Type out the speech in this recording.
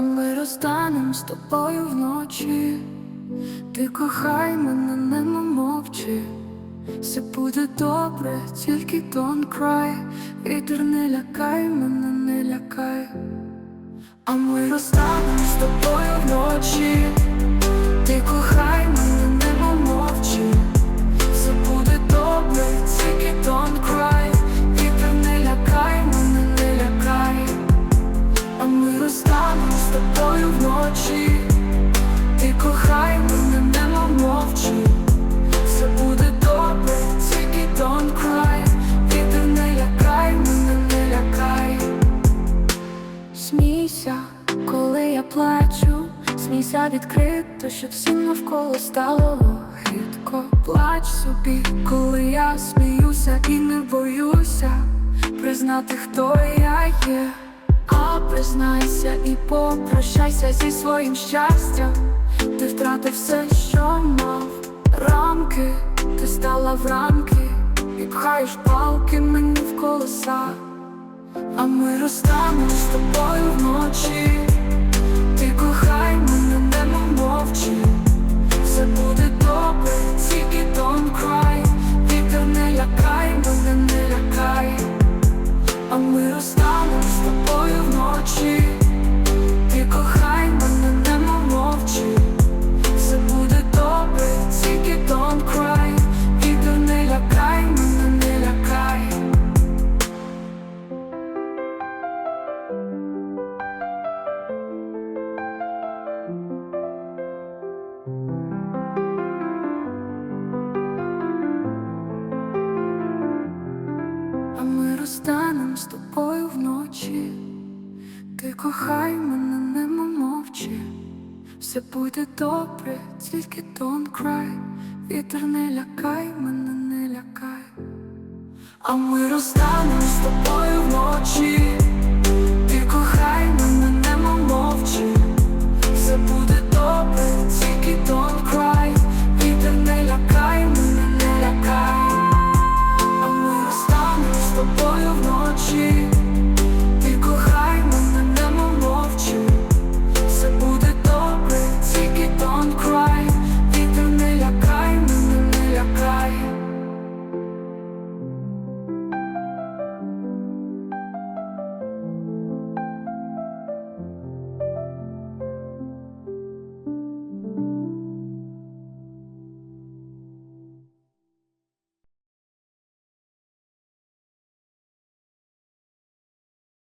А ми розтанем з тобою вночі. Ти кохай мене, не мовчи. Все буде добре, тільки don't cry Вітер не лякай, мене не лякай. А ми розтанем з тобою вночі. Коли я плачу, смійся відкрито, щоб всім навколо стало гидко. Плач собі, коли я сміюся і не боюся признати, хто я є. А признайся і попрощайся зі своїм щастям. Ти втратив все, що мав. Рамки, ти стала в рамки, і пхаєш палки мені в колеса. А ми розтанемо з тобою вночі. Ми розстанемо з тобою вночі. Розтанем з тобою вночі. Ти кохай мене, немо мовчи. Все буде добре, тільки don't cry Вітер не лякай, мене не лякай. А ми розтанем з тобою вночі.